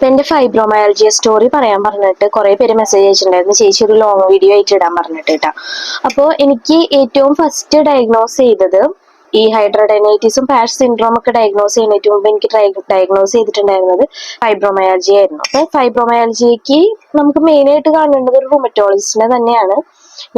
അപ്പൊ എന്റെ ഫൈബ്രോമയാലജിയ സ്റ്റോറി പറയാൻ പറഞ്ഞിട്ട് കുറെ പേര് മെസ്സേജ് അയച്ചിട്ടുണ്ടായിരുന്നു. ചേച്ചി ഒരു ലോങ് വീഡിയോ ആയിട്ട് ഇടാൻ പറഞ്ഞിട്ട് കേട്ടോ അപ്പോൾ എനിക്ക് ഏറ്റവും ഫസ്റ്റ് ഡയഗ്നോസ് ചെയ്തത് ഈ ഹൈഡ്രോഡൈനൈറ്റിസും പാഷ് സിൻഡ്രോം ഒക്കെ ഡയഗ്നോസ് ചെയ്യുന്നതിന് മുമ്പ് എനിക്ക് ഡയഗ്നോസ് ചെയ്തിട്ടുണ്ടായിരുന്നത് ഫൈബ്രോമയാലജി ആയിരുന്നു. അപ്പൊ ഫൈബ്രോമയാലജിക്ക് നമുക്ക് മെയിൻ ആയിട്ട് കാണേണ്ടത് ഒരു റുമറ്റോളജിസ്റ്റിനെ തന്നെയാണ്.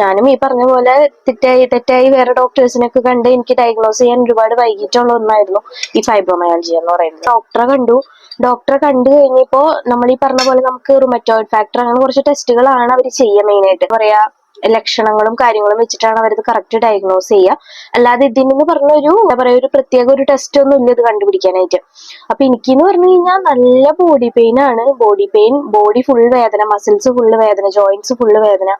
ഞാനും ഈ പറഞ്ഞ പോലെ തെറ്റായി തെറ്റായി വേറെ ഡോക്ടേഴ്സിനൊക്കെ കണ്ട് എനിക്ക് ഡയഗ്നോസ് ചെയ്യാൻ ഒരുപാട് വൈകിട്ടുള്ള ഒന്നായിരുന്നു ഈ ഫൈബ്രോമയാലജി എന്ന് പറയുന്നത്. ഡോക്ടറെ കണ്ടു. ഡോക്ടറെ കണ്ടു കഴിഞ്ഞപ്പോ നമ്മൾ ഈ പറഞ്ഞ പോലെ നമുക്ക് റുമറ്റോയിഡ് ഫാക്ടർ അങ്ങനെ കുറച്ച് ടെസ്റ്റുകളാണ് അവർ ചെയ്യുക മെയിൻ ആയിട്ട്. പറയാ ലക്ഷണങ്ങളും കാര്യങ്ങളും വെച്ചിട്ടാണ് അവരത് കറക്റ്റ് ഡയഗ്നോസ് ചെയ്യുക. അല്ലാതെ ഇതിനെന്ന് പറഞ്ഞ ഒരു എന്താ പറയാ ഒരു പ്രത്യേക ഒരു ടെസ്റ്റ് ഒന്നും ഇല്ല ഇത് കണ്ടുപിടിക്കാനായിട്ട്. അപ്പൊ എനിക്കെന്ന് പറഞ്ഞു കഴിഞ്ഞാൽ നല്ല ബോഡി പെയിൻ ആണ്. ബോഡി പെയിൻ ബോഡി ഫുൾ വേദന മസിൽസ് ഫുള്ള് വേദന ജോയിന്റ്സ് ഫുള്ള് വേദന.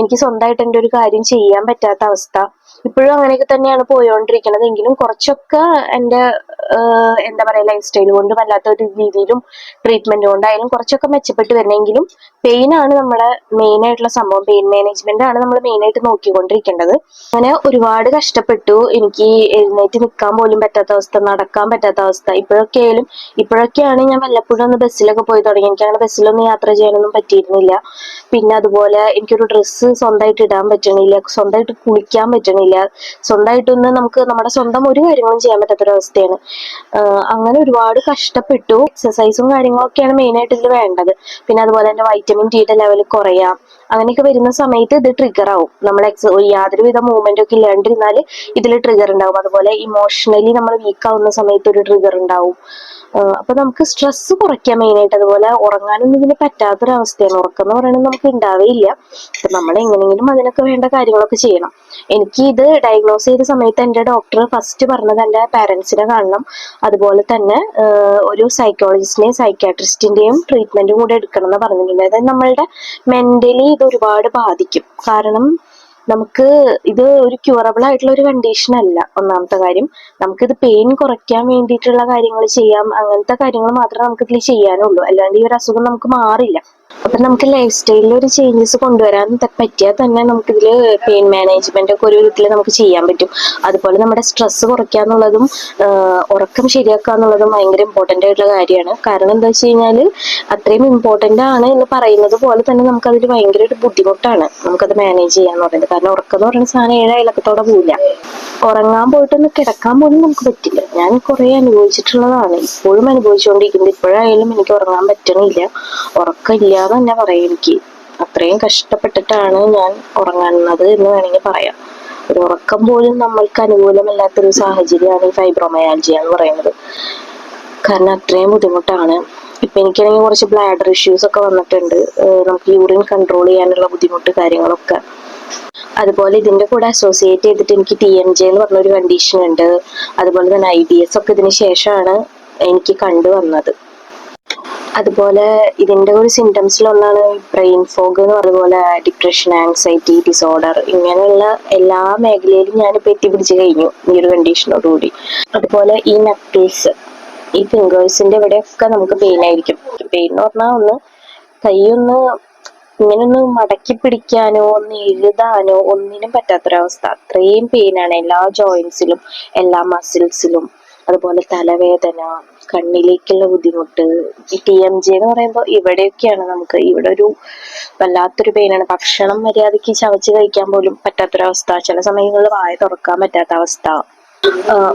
എനിക്ക് സ്വന്തമായിട്ട് എന്റെ ഒരു കാര്യം ചെയ്യാൻ പറ്റാത്ത അവസ്ഥ. ഇപ്പോഴും അങ്ങനെയൊക്കെ തന്നെയാണ് പോയോണ്ടിരിക്കുന്നത് എങ്കിലും കുറച്ചൊക്കെ എന്റെ എന്താ പറയാ ലൈഫ് സ്റ്റൈൽ കൊണ്ടും അല്ലാത്ത ഒരു രീതിയിലും ട്രീറ്റ്മെന്റ് കൊണ്ടായാലും കുറച്ചൊക്കെ മെച്ചപ്പെട്ട് വരണമെങ്കിലും പെയിൻ ആണ് നമ്മുടെ മെയിൻ ആയിട്ടുള്ള സംഭവം. പെയിൻ മാനേജ്മെന്റ് ആണ് നമ്മൾ മെയിൻ ആയിട്ട് നോക്കിക്കൊണ്ടിരിക്കേണ്ടത്. അങ്ങനെ ഒരുപാട് കഷ്ടപ്പെട്ടു. എനിക്ക് എഴുന്നേറ്റ് നിൽക്കാൻ പോലും പറ്റാത്ത അവസ്ഥ നടക്കാൻ പറ്റാത്ത അവസ്ഥ. ഇപ്പോഴൊക്കെ ആയാലും ഇപ്പോഴൊക്കെയാണ് ഞാൻ വല്ലപ്പോഴും ഒന്ന് ബസ്സിലൊക്കെ പോയി തുടങ്ങി. എനിക്ക് അങ്ങനെ ബസ്സിലൊന്നും യാത്ര ചെയ്യാനൊന്നും പറ്റിയിരുന്നില്ല. പിന്നെ അതുപോലെ എനിക്കൊരു ഡ്രസ്സ് സ്വന്തമായിട്ട് ഇടാൻ പറ്റണില്ല സ്വന്തമായിട്ട് കുളിക്കാൻ പറ്റണില്ല. സ്വന്തമായിട്ടൊന്ന് നമുക്ക് നമ്മുടെ സ്വന്തം ഒരു കാര്യങ്ങളും ചെയ്യാൻ പറ്റാത്തൊരവസ്ഥയാണ്. അങ്ങനെ ഒരുപാട് കഷ്ടപ്പെട്ടു. എക്സസൈസും കാര്യങ്ങളൊക്കെയാണ് മെയിനായിട്ട് ഇതിൽ വേണ്ടത്. പിന്നെ അതുപോലെ തന്നെ വൈറ്റമിൻ ഡിയുടെ ലെവൽ കുറയാം. അങ്ങനെയൊക്കെ വരുന്ന സമയത്ത് ഇത് ട്രിഗർ ആവും. നമ്മൾ എക്സ യാതൊരുവിധ മൂവ്മെന്റ് ഒക്കെ ഇല്ലാണ്ടിരുന്നാൽ ഇതിൽ ട്രിഗർ ഉണ്ടാവും. അതുപോലെ ഇമോഷണലി നമ്മൾ വീക്ക് ആവുന്ന സമയത്ത് ഒരു ട്രിഗർ ഉണ്ടാവും. അപ്പൊ നമുക്ക് സ്ട്രെസ് കുറയ്ക്കാൻ മെയിൻ ആയിട്ട്. അതുപോലെ ഉറങ്ങാനൊന്നും ഇതിന് പറ്റാത്തൊരവസ്ഥയാണ്. ഉറക്കം എന്ന് പറയുന്നത് നമുക്ക് ഉണ്ടാവേയില്ല അപ്പൊ നമ്മൾ എങ്ങനെയെങ്കിലും അതിനൊക്കെ വേണ്ട കാര്യങ്ങളൊക്കെ ചെയ്യണം. എനിക്ക് ഇത് ഡയഗ്നോസ് ചെയ്ത സമയത്ത് എന്റെ ഡോക്ടർ ഫസ്റ്റ് പറഞ്ഞത് എന്റെ പാരൻസിനെ കാണണം. അതുപോലെ തന്നെ ഒരു സൈക്കോളജിസ്റ്റിനെയും സൈക്യാട്രിസ്റ്റിന്റെയും ട്രീറ്റ്മെന്റും കൂടെ എടുക്കണം എന്ന് പറഞ്ഞിട്ടുണ്ട്. അതായത് നമ്മളുടെ മെന്റലി ഒരുപാട് ബാധിക്കും. കാരണം നമുക്ക് ഇത് ഒരു ക്യൂറബിൾ ആയിട്ടുള്ള ഒരു കണ്ടീഷൻ അല്ല. ഒന്നാമത്തെ കാര്യം നമുക്കിത് പെയിൻ കുറയ്ക്കാൻ വേണ്ടിയിട്ടുള്ള കാര്യങ്ങൾ ചെയ്യാം. അങ്ങനത്തെ കാര്യങ്ങൾ മാത്രമേ നമുക്ക് ഇതിൽ ചെയ്യാനുള്ളൂ. അല്ലാണ്ട് ഈ ഒരു അസുഖം നമുക്ക് മാറില്ല. അപ്പൊ നമുക്ക് ലൈഫ് സ്റ്റൈലിൽ ഒരു ചേഞ്ചസ് കൊണ്ടുവരാൻ പറ്റിയാൽ തന്നെ നമുക്കിതിൽ പെയിൻ മാനേജ്മെന്റ് ഒക്കെ ഒരു വിധത്തിൽ നമുക്ക് ചെയ്യാൻ പറ്റും. അതുപോലെ നമ്മുടെ സ്ട്രെസ് കുറയ്ക്കാന്നുള്ളതും എന്നുള്ളതും ഉറക്കം ശരിയാക്കാന്നുള്ളതും ഭയങ്കര ഇമ്പോർട്ടന്റ് ആയിട്ടുള്ള കാര്യമാണ്. കാരണം എന്താ വെച്ച് കഴിഞ്ഞാൽ അത്രയും ഇമ്പോർട്ടന്റ് ആണ് എന്ന് പറയുന്നത് പോലെ തന്നെ നമുക്ക് അതിൽ ഭയങ്കര ഒരു ബുദ്ധിമുട്ടാണ് നമുക്കത് മാനേജ് ചെയ്യാന്ന് പറയുന്നത്. കാരണം ഉറക്കം എന്ന് പറയുന്ന സാധനം ഏഴ് അയലക്കത്തോടെ പോവില്ല. ഉറങ്ങാൻ പോയിട്ടൊന്ന് കിടക്കാൻ പോലും നമുക്ക് പറ്റില്ല. ഞാൻ കുറെ അനുഭവിച്ചിട്ടുള്ളതാണ്. ഇപ്പോഴും അനുഭവിച്ചുകൊണ്ടിരിക്കുന്നത് ഇപ്പോഴായാലും എനിക്ക് ഉറങ്ങാൻ പറ്റണില്ല. ഉറക്കമില്ല തന്നെ പറയാം എനിക്ക്. അത്രയും കഷ്ടപ്പെട്ടിട്ടാണ് ഞാൻ ഉറങ്ങുന്നത് എന്ന് വേണമെങ്കിൽ പറയാം. ഒരു ഉറക്കം പോലും നമ്മൾക്ക് അനുകൂലമല്ലാത്തൊരു സാഹചര്യമാണ് ഈ ഫൈബ്രോമയാലജിയ എന്ന് പറയുന്നത്. കാരണം അത്രയും ബുദ്ധിമുട്ടാണ്. ഇപ്പൊ എനിക്കാണെങ്കിൽ കുറച്ച് ബ്ലാഡർ ഇഷ്യൂസ് ഒക്കെ വന്നിട്ടുണ്ട്. നമുക്ക് യൂറിൻ കൺട്രോൾ ചെയ്യാനുള്ള ബുദ്ധിമുട്ട് കാര്യങ്ങളൊക്കെ. അതുപോലെ ഇതിന്റെ കൂടെ അസോസിയേറ്റ് ചെയ്തിട്ട് എനിക്ക് ടി എം ജെ എന്ന് പറഞ്ഞൊരു കണ്ടീഷൻ ഉണ്ട്. അതുപോലെ തന്നെ ഐ ബി എസ് ഒക്കെ ഇതിന് ശേഷമാണ് എനിക്ക് കണ്ടുവന്നത് അതുപോലെ ഇതിന്റെ ഒരു സിംറ്റംസിൽ ഒന്നാണ് ബ്രെയിൻ ഫോഗ് എന്ന് പറഞ്ഞ പോലെ ഡിപ്രഷൻ ആങ്സൈറ്റി ഡിസോർഡർ ഇങ്ങനെയുള്ള എല്ലാ മേഖലയിലും ഞാനിപ്പോൾ എത്തിപ്പിടിച്ച് കഴിഞ്ഞു ഈ ഒരു കണ്ടീഷനോടുകൂടി അതുപോലെ ഈ നക്കിൾസ് ഈ ഫിംഗേഴ്സിന്റെ ഇവിടെയൊക്കെ നമുക്ക് പെയിൻ ആയിരിക്കും. പെയിൻ എന്ന് പറഞ്ഞാൽ ഒന്ന് കൈ ഒന്ന് ഇങ്ങനെ ഒന്ന് മടക്കി പിടിക്കാനോ ഒന്ന് എഴുതാനോ ഒന്നിനും പറ്റാത്തൊരവസ്ഥ. അത്രയും പെയിനാണ് എല്ലാ ജോയിൻസിലും എല്ലാ മസിൽസിലും അതുപോലെ തലവേദന കണ്ണിലേക്കുള്ള ബുദ്ധിമുട്ട്. ഈ ടി എം ജെ എന്ന് പറയുമ്പോൾ ഇവിടെയൊക്കെയാണ് നമുക്ക്. ഇവിടെ ഒരു വല്ലാത്തൊരു പെയിനാണ് ഭക്ഷണം മര്യാദയ്ക്ക് ചവച്ച് കഴിക്കാൻ പോലും പറ്റാത്തൊരവസ്ഥ. ചില സമയങ്ങളിൽ വായ തുറക്കാൻ പറ്റാത്ത അവസ്ഥ.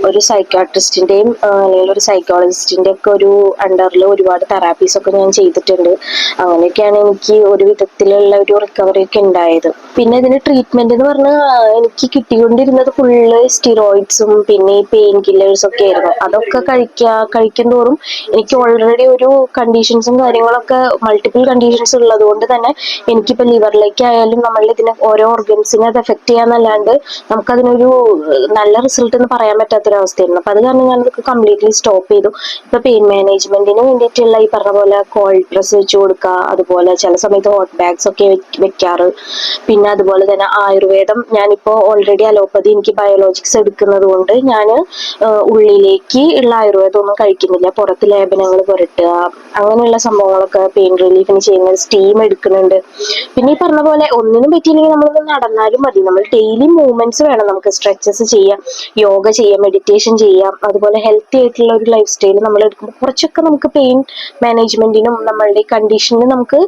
ഒരു സൈക്കാട്രിസ്റ്റിന്റെയും അല്ലെങ്കിൽ ഒരു സൈക്കോളജിസ്റ്റിന്റെ ഒക്കെ ഒരു അണ്ടറിൽ ഒരുപാട് തെറാപ്പീസ് ഒക്കെ ഞാൻ ചെയ്തിട്ടുണ്ട്. അങ്ങനെയൊക്കെയാണ് എനിക്ക് ഒരു വിധത്തിലുള്ള ഒരു റിക്കവറി ഒക്കെ ഉണ്ടായത്. പിന്നെ ഇതിന് ട്രീറ്റ്മെന്റ് എന്ന് പറഞ്ഞാൽ എനിക്ക് കിട്ടിക്കൊണ്ടിരുന്നത് ഫുള്ള് സ്റ്റിറോയിഡ്സും പിന്നെ ഈ പെയിൻ കില്ലേഴ്സ് ഒക്കെ ആയിരുന്നു. അതൊക്കെ കഴിക്കാ കഴിക്കും തോറും എനിക്ക് ഓൾറെഡി ഒരു കണ്ടീഷൻസും കാര്യങ്ങളൊക്കെ മൾട്ടിപ്പിൾ കണ്ടീഷൻസ് ഉള്ളത് കൊണ്ട് തന്നെ എനിക്കിപ്പോ ലിവറിലേക്ക് ആയാലും നമ്മളുടെ ഇതിനെ ഓരോ ഓർഗൻസിനെ അത് എഫക്ട് ചെയ്യാന്നല്ലാണ്ട് നമുക്കതിനൊരു നല്ല റിസൾട്ട് എന്ന് പറയാൻ പറ്റാത്തൊരവസ്ഥയായിരുന്നു. അപ്പൊ അത് കാരണം ഞാനതൊക്കെ കംപ്ലീറ്റ്ലി സ്റ്റോപ്പ് ചെയ്തു. ഇപ്പൊ പെയിൻ മാനേജ്മെന്റിന് വേണ്ടിയിട്ടുള്ള ഈ പറഞ്ഞ പോലെ കോൾഡ് പ്രസ് വെച്ച് കൊടുക്കുക അതുപോലെ ചില സമയത്ത് ഹോട്ട് ബാഗ്സ് ഒക്കെ വെക്ക് വെക്കാറ്. പിന്നെ അതുപോലെ തന്നെ ആയുർവേദം. ഞാനിപ്പോ ഓൾറെഡി അലോപ്പതി എനിക്ക് ബയോളജിക്സ് എടുക്കുന്നത് കൊണ്ട് ഞാൻ ഉള്ളിലേക്ക് ഉള്ള ആയുർവേദം ഒന്നും കഴിക്കുന്നില്ല. പുറത്ത് ലേപനങ്ങൾ പുരട്ടുക അങ്ങനെയുള്ള സംഭവങ്ങളൊക്കെ പെയിൻ റിലീഫിന് ചെയ്യുന്ന സ്റ്റീം എടുക്കുന്നുണ്ട്. പിന്നെ ഈ പറഞ്ഞ പോലെ ഒന്നിനും പറ്റിയില്ലെങ്കിൽ നമ്മളൊന്ന് നടന്നാലും മതി. നമ്മൾ ഡെയിലി മൂവ്മെന്റ്സ് വേണം നമുക്ക് സ്ട്രെച്ചസ് ചെയ്യാം യോഗ ചെയ്യാം മെഡിറ്റേഷൻ ചെയ്യാം അതുപോലെ ഹെൽത്തി ആയിട്ടുള്ള ഒരു ലൈഫ് സ്റ്റൈൽ നമ്മൾ എടുക്കുമ്പോൾ കുറച്ചൊക്കെ നമുക്ക് പെയിൻ മാനേജ്മെന്റിനും നമ്മളുടെ കണ്ടീഷനും നമുക്ക്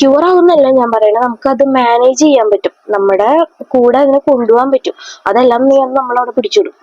ക്യൂർ ആവുന്നല്ല ഞാൻ പറയുന്നത് നമുക്ക് അത് മാനേജ് ചെയ്യാൻ പറ്റും. നമ്മുടെ കൂടെ അതിനെ കൊണ്ടുപോകാൻ പറ്റും. അതെല്ലാം നീ നമ്മളവിടെ പിടിച്ചിടും